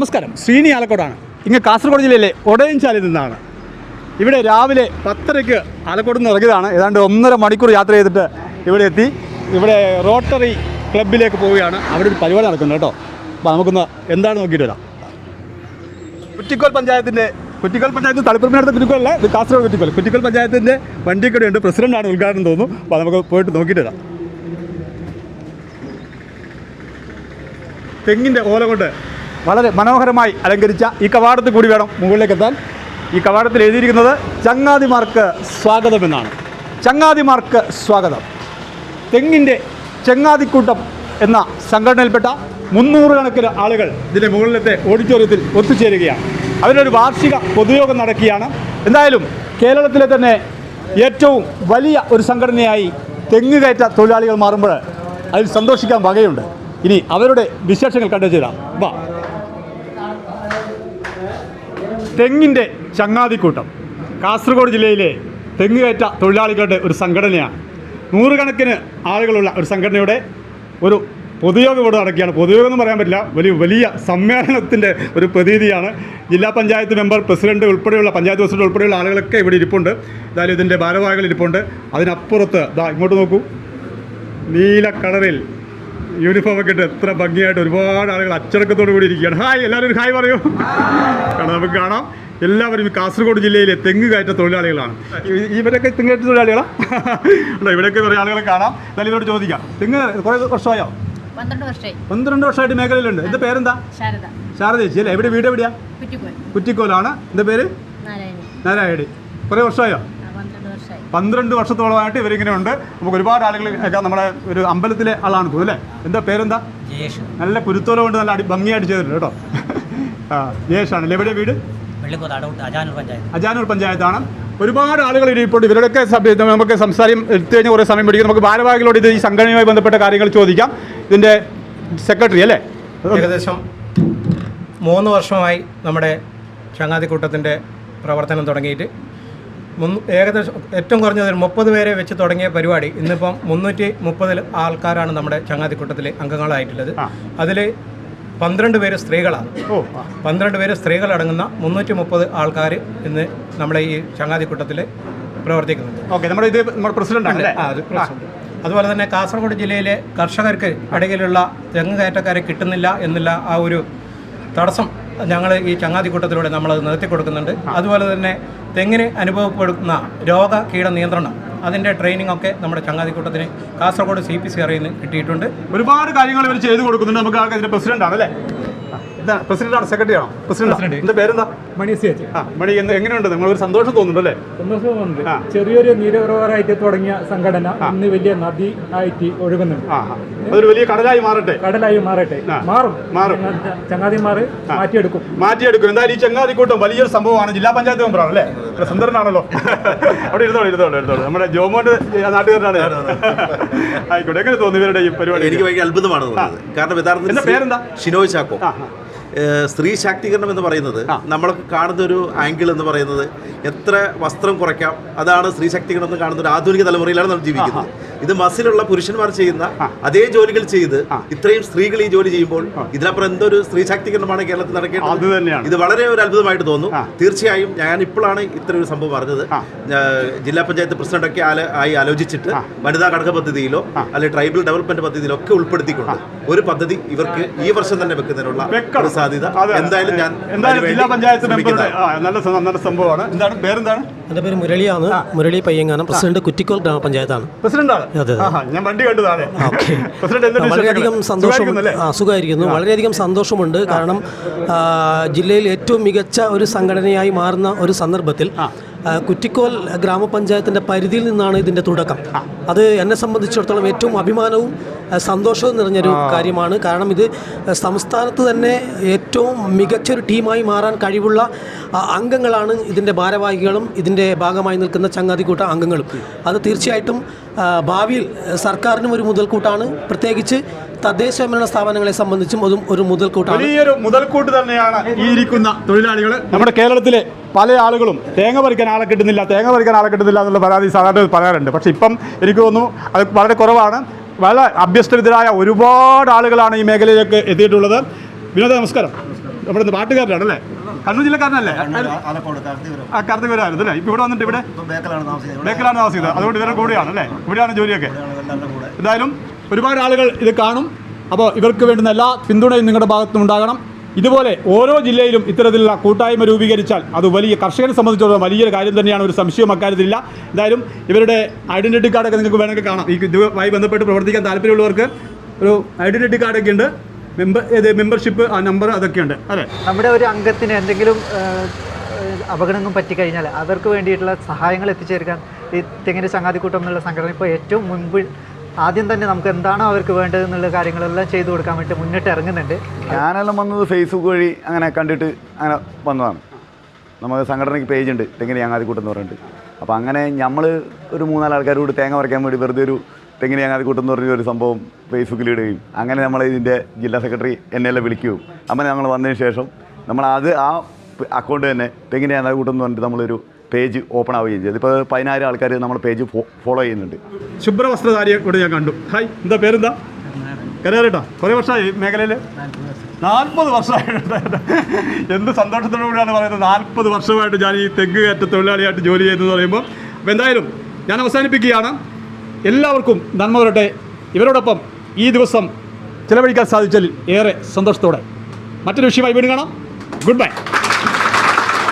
നമസ്കാരം. ശ്രീനി ആലക്കോടാണ്. ഇങ്ങ് കാസർഗോഡ് ജില്ലയിലെ ഒടയൻചാലിൽ നിന്നാണ്. ഇവിടെ രാവിലെ പത്തരയ്ക്ക് ആലക്കോട് നിന്ന് ഇറങ്ങിയതാണ്. ഏതാണ്ട് ഒന്നര മണിക്കൂർ യാത്ര ചെയ്തിട്ട് ഇവിടെ എത്തി. ഇവിടെ റോട്ടറി ക്ലബിലേക്ക് പോവുകയാണ്. അവിടെ ഒരു പരിപാടി നടക്കുന്നത് കേട്ടോ. അപ്പോൾ നമുക്കൊന്ന് എന്താണ് നോക്കിയിട്ട് വരാം. കുറ്റിക്കോൽ പഞ്ചായത്തിന്റെ കുറ്റിക്കോൽ പഞ്ചായത്ത് തളിപ്പറമ്പിനടുത്ത് കുറ്റിക്കോലല്ല ഇത് കാസർഗോഡ് കുറ്റിക്കോൽ. കുറ്റിക്കോൽ പഞ്ചായത്തിന്റെ വണ്ടിയൊക്കെ ഉണ്ട്. പ്രസിഡന്റാണ് ഉദ്ഘാടനം തോന്നുന്നു. അപ്പോൾ നമുക്ക് പോയിട്ട് നോക്കിയിട്ട് വരാം. തെങ്ങിന്റെ ഓല കൊണ്ട് വളരെ മനോഹരമായി അലങ്കരിച്ച ഈ കവാടത്തിൽ കൂടി വേണം മുകളിലേക്ക് എത്താൻ ഈ കവാടത്തിൽ എഴുതിയിരിക്കുന്നത് ചങ്ങാതിമാർക്ക് സ്വാഗതം എന്നാണ്. ചങ്ങാതിമാർക്ക് സ്വാഗതം. തെങ്ങിന്റെ ചങ്ങാതിക്കൂട്ടം എന്ന സംഘടനയിൽപ്പെട്ട മുന്നൂറ് കണക്കിന് ആളുകൾ ഇതിന്റെ മുകളിലത്തെ ഓഡിറ്റോറിയത്തിൽ ഒത്തുചേരുകയാണ്. അവരൊരു വാർഷിക പൊതുയോഗം നടക്കുകയാണ്. എന്തായാലും കേരളത്തിലെ തന്നെ ഏറ്റവും വലിയ ഒരു സംഘടനയായി തെങ്ങ് കയറ്റ തൊഴിലാളികൾ മാറുമ്പോൾ അതിൽ സന്തോഷിക്കാൻ വകയുണ്ട്. ഇനി അവരുടെ വിശേഷങ്ങൾ കണ്ടു ചേരാം. വാ. തെങ്ങിന്റെ ചങ്ങാതിക്കൂട്ടം കാസർഗോഡ് ജില്ലയിലെ തെങ്ങ് കയറ്റ തൊഴിലാളികളുടെ ഒരു സംഘടനയാണ്. നൂറുകണക്കിന് ആളുകളുള്ള ഒരു സംഘടനയുടെ ഒരു പൊതുയോഗം ഇവിടെ നടക്കുകയാണ്. പൊതുയോഗം എന്ന് പറയാൻ പറ്റില്ല. വലിയ വലിയ സമ്മേളനത്തിന്റെ ഒരു പ്രതീതിയാണ്. ജില്ലാ പഞ്ചായത്ത് മെമ്പർ പ്രസിഡന്റ് ഉൾപ്പെടെയുള്ള പഞ്ചായത്ത് പ്രസിഡന്റ് ഉൾപ്പെടെയുള്ള ആളുകളൊക്കെ ഇവിടെ ഇരിപ്പുണ്ട്. എന്തായാലും ഇതിന്റെ ഭാരവാഹികൾ ഇരിപ്പുണ്ട്. അതിനപ്പുറത്ത് ഇതാ ഇങ്ങോട്ട് നോക്കൂ. നീല യൂണിഫോം ഒക്കെ ഇട്ട് എത്ര ഭംഗിയായിട്ട് ഒരുപാട് ആളുകൾ അച്ചടക്കത്തോടു കൂടി ഇരിക്കുകയാണ്. ഹായ് എല്ലാവരും ഒരു ഹായ് പറയൂ. കാരണം നമുക്ക് കാണാം. എല്ലാവരും കാസർഗോഡ് ജില്ലയിലെ തെങ്ങ് കയറ്റ തൊഴിലാളികളാണ്. ഇവരൊക്കെ തെങ്ങ് കയറ്റ തൊഴിലാളികളാണ് ഇവിടെയൊക്കെ കുറേ ആളുകളെ കാണാം. എന്നാലും ഇവരോട് ചോദിക്കാം. തെങ്ങ് കുറേ വർഷമായോ? പന്ത്രണ്ട് വർഷമായി. പന്ത്രണ്ട് വർഷമായിട്ട് മേഖലയിലുണ്ട്. എന്റെ പേരെന്താ? ശാരദ. ശാരദ ചേച്ചി അല്ലേ? എവിടെ വീട് എവിടെയാ കുറ്റിക്കോലാണ് എന്റെ പേര്? നാരായണി. കുറെ വർഷമായോ? പന്ത്രണ്ട് വർഷത്തോളമായിട്ട് ഇവരിങ്ങനെ ഉണ്ട് നമുക്ക് ഒരുപാട് ആളുകൾ നമ്മുടെ ഒരു അമ്പലത്തിലെ ആളാണ് തോന്നുന്നു അല്ലേ? എന്താ പേരെന്താ? ജയേഷ്. നല്ല കുരുത്തോല കൊണ്ട് നല്ല അടി ഭംഗിയായിട്ട് ചെയ്തിട്ടുണ്ട് കേട്ടോ. ആ ജയേഷാണ്. എവിടെ വീട്? അജാനൂർ പഞ്ചായത്ത്. അജാനൂർ പഞ്ചായത്താണ്. ഒരുപാട് ആളുകൾ ഇപ്പോൾ ഇവരുടെയൊക്കെ നമുക്ക് സംസാരം എടുത്തു കഴിഞ്ഞാൽ കുറേ സമയം പിടിക്കും. നമുക്ക് ഭാരവാഹികളോട് ഇത് ഈ സംഘടനയുമായി ബന്ധപ്പെട്ട കാര്യങ്ങൾ ചോദിക്കാം. ഇതിന്റെ സെക്രട്ടറി അല്ലേ? ഏകദേശം മൂന്ന് വർഷമായി നമ്മുടെ ചങ്ങാതിക്കൂട്ടത്തിന്റെ പ്രവർത്തനം തുടങ്ങിയിട്ട് ഏകദേശം ഏറ്റവും കുറഞ്ഞത് ഒരു മുപ്പത് പേരെ വെച്ച് തുടങ്ങിയ പരിപാടി ഇന്നിപ്പം മുന്നൂറ്റി മുപ്പതിൽ ആൾക്കാരാണ് നമ്മുടെ ചങ്ങാതിക്കൂട്ടത്തിലെ അംഗങ്ങളായിട്ടുള്ളത്. അതിൽ പന്ത്രണ്ട് പേര് സ്ത്രീകളാണ്. പന്ത്രണ്ട് പേര് സ്ത്രീകളടങ്ങുന്ന മുന്നൂറ്റി മുപ്പത് ആൾക്കാർ ഇന്ന് നമ്മുടെ ഈ ചങ്ങാതിക്കൂട്ടത്തിൽ പ്രവർത്തിക്കുന്നുണ്ട്. ഓക്കെ നമ്മുടെ ഇത് നമ്മുടെ പ്രസിഡന്റ് അതുപോലെ തന്നെ കാസർഗോഡ് ജില്ലയിലെ കർഷകർക്ക് ഇടയിലുള്ള തെങ്ങ് കയറ്റക്കാരെ കിട്ടുന്നില്ല എന്നുള്ള ആ ഒരു തടസ്സം ഞങ്ങൾ ഈ ചങ്ങാതിക്കൂട്ടത്തിലൂടെ നമ്മളത് നിർത്തി കൊടുക്കുന്നുണ്ട് അതുപോലെ തന്നെ തെങ്ങിന് അനുഭവപ്പെടുന്ന രോഗ കീട നിയന്ത്രണം അതിന്റെ ട്രെയിനിങ് ഒക്കെ നമ്മുടെ ചങ്ങാതിക്കൂട്ടത്തിന് കാസർഗോഡ് സി പി സി അറിയിൽ നിന്ന് കിട്ടിയിട്ടുണ്ട്. ഒരുപാട് കാര്യങ്ങൾ ഇവർ ചെയ്തു കൊടുക്കുന്നുണ്ട്. നമുക്ക് ഇതിന്റെ പ്രസിഡന്റ് ആണ് അല്ലേ ഇതാണ് പ്രസിഡന്റ് ആണ് സെക്രട്ടറി ആണോ? പ്രസിഡന്റ് എന്റെ പേരെന്താ? മണി ചേച്ചി ആ മണി എങ്ങനെയുണ്ട്? നിങ്ങൾ ഒരു സന്തോഷം തോന്നുന്നുണ്ട് അല്ലേ? സന്തോഷമുണ്ട്. ആ. ചെറിയൊരു നീരവറായിട്ട് തുടങ്ങിയ സംഘടന ഇന്ന് വലിയ നദി ആയിട്ട് ഒഴുകുന്നുണ്ട്. അതൊരു വലിയ കടലായി മാറട്ടെ? കടലായി മാറട്ടെ. മാറും. മാറും. ചങ്ങാതിമാർ ചങ്ങാതിമാര് മാറ്റിയെടുക്കും. മാറ്റിയെടുക്കും. എന്തായാലും ഈ ചങ്ങാതി കൂട്ടം വലിയൊരു സംഭവമാണ്. ജില്ലാ പഞ്ചായത്ത് മെമ്പറാണ് അല്ലേ? സുന്ദരനാണല്ലോ. അവിടെ ഇരുന്നോളൂ ഇരുന്നോളൂ ഇരുന്നോളൂ. നമ്മുടെ ജോമോന്റെ നാട്ടുകാരനാണ്. ആയിക്കോട്ടെ. എങ്ങനെ തോന്നി ഇവരുടെ ഈ പരിപാടി? എനിക്ക് ഭയങ്കര അത്ഭുതമാണ് തോന്നുന്നത്. കാരണം എന്താ യഥാർത്ഥത്തിൽ പേരെന്താ? ഷിനോയ് ചാക്കോ. സ്ത്രീ ശാക്തീകരണം എന്ന് പറയുന്നത് നമ്മളൊക്കെ കാണുന്ന ഒരു ആംഗിൾ എന്ന് പറയുന്നത് എത്ര വസ്ത്രം കുറയ്ക്കാം അതാണ് സ്ത്രീ ശാക്തീകരണം എന്ന് കാണുന്ന ഒരു ആധുനിക തലമുറയിലാണ് നമ്മൾ ജീവിക്കുന്നത്. ഇത് മസിലുള്ള പുരുഷന്മാർ ചെയ്യുന്ന അതേ ജോലികൾ ചെയ്ത് ഇത്രയും സ്ത്രീകൾ ഈ ജോലി ചെയ്യുമ്പോൾ ഇതിനപ്പുറം എന്തൊരു സ്ത്രീ ശാക്തീകരണമാണ് കേരളത്തിൽ നടക്കേണ്ടത്? ഇത് വളരെ ഒരു അത്ഭുതമായിട്ട് തോന്നുന്നു തീർച്ചയായും ഞാൻ ഇപ്പോഴാണ് ഇത്ര ഒരു സംഭവം അറിഞ്ഞത് ജില്ലാ പഞ്ചായത്ത് പ്രസിഡന്റ് ഒക്കെ ആയി ആലോചിച്ചിട്ട് വനിതാ ഘടക പദ്ധതിയിലോ അല്ലെങ്കിൽ ട്രൈബൽ ഡെവലപ്മെന്റ് പദ്ധതിയിലോ ഒക്കെ ഉൾപ്പെടുത്തിക്കൊണ്ട് ഒരു പദ്ധതി ഇവർക്ക് ഈ വർഷം തന്നെ വെക്കുന്നതിനുള്ള ഒരു സാധ്യത. എന്തായാലും ഞാൻ ജില്ലാ പഞ്ചായത്ത് മെമ്പറുടെ നല്ല നല്ല സംഭവമാണ്. എന്താണ്? പേരെന്താണ്? എന്റെ പേര് മുരളിയാണ്. മുരളി പയ്യങ്ങാനം. പ്രസിഡന്റ് കുറ്റിക്കോൽ ഗ്രാമപഞ്ചായത്താണ്. പ്രസിഡന്റാണ്? വളരെയധികം? സന്തോഷം സുഖമായിരിക്കുന്നു വളരെയധികം സന്തോഷമുണ്ട്. കാരണം ജില്ലയിൽ ഏറ്റവും മികച്ച ഒരു സംഘടനയായി മാറുന്ന ഒരു സന്ദർഭത്തിൽ കുറ്റിക്കോൽ ഗ്രാമപഞ്ചായത്തിന്റെ പരിധിയിൽ നിന്നാണ് ഇതിന്റെ തുടക്കം. അത് എന്നെ സംബന്ധിച്ചിടത്തോളം ഏറ്റവും അഭിമാനവും സന്തോഷവും നിറഞ്ഞൊരു കാര്യമാണ്. കാരണം ഇത് സംസ്ഥാനത്ത് തന്നെ ഏറ്റവും മികച്ചൊരു ടീമായി മാറാൻ കഴിവുള്ള അംഗങ്ങളാണ് ഇതിന്റെ ഭാരവാഹികളും ഇതിന്റെ ഭാഗമായി നിൽക്കുന്ന ചങ്ങാതിക്കൂട്ട അംഗങ്ങളും. അത് തീർച്ചയായിട്ടും ഭാവിയിൽ സർക്കാരിനും ഒരു മുതൽക്കൂട്ടാണ്. പ്രത്യേകിച്ച് തദ്ദേശ ഭരണ സ്ഥാപനങ്ങളെ സംബന്ധിച്ചും അതും ഒരു മുതൽക്കൂട്ടാണ്. വലിയൊരു മുതൽക്കൂട്ട് തന്നെയാണ് ഈ ഇരിക്കുന്ന തൊഴിലാളികൾ. നമ്മുടെ കേരളത്തിലെ പല ആളുകളും തേങ്ങ പറിക്കാൻ ആളെ കിട്ടുന്നില്ല തേങ്ങ പറിക്കാൻ ആളെ കിട്ടുന്നില്ല എന്നുള്ള പരാതി സാധാരണ പറയാറുണ്ട്. പക്ഷേ ഇപ്പം എനിക്ക് തോന്നുന്നു അത് വളരെ കുറവാണ്. വളരെ അഭ്യസ്തവിധരായ ഒരുപാട് ആളുകളാണ് ഈ മേഖലയിലേക്ക് എത്തിയിട്ടുള്ളത്. വിനോദ നമസ്കാരം. നമ്മുടെ പാട്ടുകാരനാണ് അല്ലേ? കണ്ണൂർ ജില്ലക്കാരനല്ലേ? ആ കറുത്തവരായിരുന്നു അല്ലേ? ഇപ്പം ഇവിടെ വന്നിട്ട് ഇവിടെ? ബേക്കലാണ് താമസിക്കുന്നത്. അതുകൊണ്ട് ഇവരുടെ കൂടെയാണ് അല്ലേ? ഇവിടെയാണ് ജോലിയൊക്കെ. എന്തായാലും ഒരുപാട് ആളുകൾ ഇത് കാണും. അപ്പോൾ ഇവർക്ക് വേണ്ടുന്ന എല്ലാ പിന്തുണയും നിങ്ങളുടെ ഭാഗത്തുനിന്ന് ഉണ്ടാകണം. ഇതുപോലെ ഓരോ ജില്ലയിലും ഇത്തരത്തിലുള്ള കൂട്ടായ്മ രൂപീകരിച്ചാൽ അത് വലിയ കർഷകനെ സംബന്ധിച്ചിടത്തോളം വലിയൊരു കാര്യം തന്നെയാണ്. ഒരു സംശയവും അക്കാര്യത്തിലില്ല. എന്തായാലും ഇവരുടെ ഐഡന്റിറ്റി കാർഡൊക്കെ നിങ്ങൾക്ക് വേണമെങ്കിൽ കാണാം. ഈ ഇതുമായി ബന്ധപ്പെട്ട് പ്രവർത്തിക്കാൻ താല്പര്യമുള്ളവർക്ക് ഒരു ഐഡന്റിറ്റി കാർഡൊക്കെ ഉണ്ട്. മെമ്പർ ഇത് മെമ്പർഷിപ്പ് ആ നമ്പർ അതൊക്കെയുണ്ട് അല്ലേ? നമ്മുടെ ഒരു അംഗത്തിന് എന്തെങ്കിലും അപകടങ്ങൾ പറ്റിക്കഴിഞ്ഞാൽ അവർക്ക് വേണ്ടിയിട്ടുള്ള സഹായങ്ങൾ എത്തിച്ചേർക്കാൻ ഈ തെങ്ങിന്റെ ചങ്ങാതിക്കൂട്ടം എന്നുള്ള സംഘടന ഇപ്പോൾ ഏറ്റവും മുൻപിൽ ആദ്യം തന്നെ നമുക്ക് എന്താണോ അവർക്ക് വേണ്ടത് എന്നുള്ള കാര്യങ്ങളെല്ലാം ചെയ്തു കൊടുക്കാൻ വേണ്ടി മുന്നിട്ട് ഇറങ്ങുന്നുണ്ട്. ഞാനെല്ലാം വന്നത് ഫേസ്ബുക്ക് വഴി അങ്ങനെ കണ്ടിട്ട് അങ്ങനെ വന്നതാണ്. നമുക്ക് സംഘടനയ്ക്ക് പേജ് ഉണ്ട്. തെങ്ങിന് ചങ്ങാതിക്കൂട്ടം എന്ന് പറഞ്ഞിട്ട്. അപ്പോൾ അങ്ങനെ നമ്മൾ ഒരു മൂന്നാൽ ആൾക്കാരോട് തേങ്ങ പറിക്കാൻ വേണ്ടി വെറുതെ ഒരു തെങ്ങിന് ചങ്ങാതിക്കൂട്ടം എന്ന് പറഞ്ഞ ഒരു സംഭവം ഫേസ്ബുക്കിൽ ഇടുകയും അങ്ങനെ നമ്മൾ ഇതിന്റെ ജില്ലാ സെക്രട്ടറി എന്നെല്ലാം വിളിക്കുകയും അങ്ങനെ ഞങ്ങൾ വന്നതിന് ശേഷം നമ്മൾ അത് ആ അക്കൗണ്ട് തന്നെ തെങ്ങിന് ചങ്ങാതിക്കൂട്ടം എന്ന് പറഞ്ഞിട്ട് നമ്മളൊരു പേജ് ഓപ്പൺ ആവുകയും ചെയ്തു. ഇപ്പോൾ പതിനായിരം ആൾക്കാർ നമ്മൾ പേജ് ഫോളോ ചെയ്യുന്നുണ്ട്. ശുഭ്രവസ്ത്രധാരിയെ ഇവിടെ ഞാൻ കണ്ടു. ഹായ് എന്താ പേരെന്താ? കരേറിട്ടോ കുറേ വർഷമായി മേഖലയിൽ നാൽപ്പത് വർഷമായിട്ട്. എന്ത് സന്തോഷത്തോടുകൂടിയാണ് പറയുന്നത്? നാൽപ്പത് വർഷമായിട്ട് ഞാൻ ഈ തെങ്ങ് കയറ്റ തൊഴിലാളിയായിട്ട് ജോലി ചെയ്തെന്ന് പറയുമ്പോൾ അപ്പോൾ എന്തായാലും ഞാൻ അവസാനിപ്പിക്കുകയാണ്. എല്ലാവർക്കും നന്മ വരട്ടെ. ഇവരോടൊപ്പം ഈ ദിവസം ചിലവഴിക്കാൻ സാധിച്ചതിൽ ഏറെ സന്തോഷത്തോടെ. മറ്റൊരു വിഷയമായി വീണ്ടും കാണാം. Good bye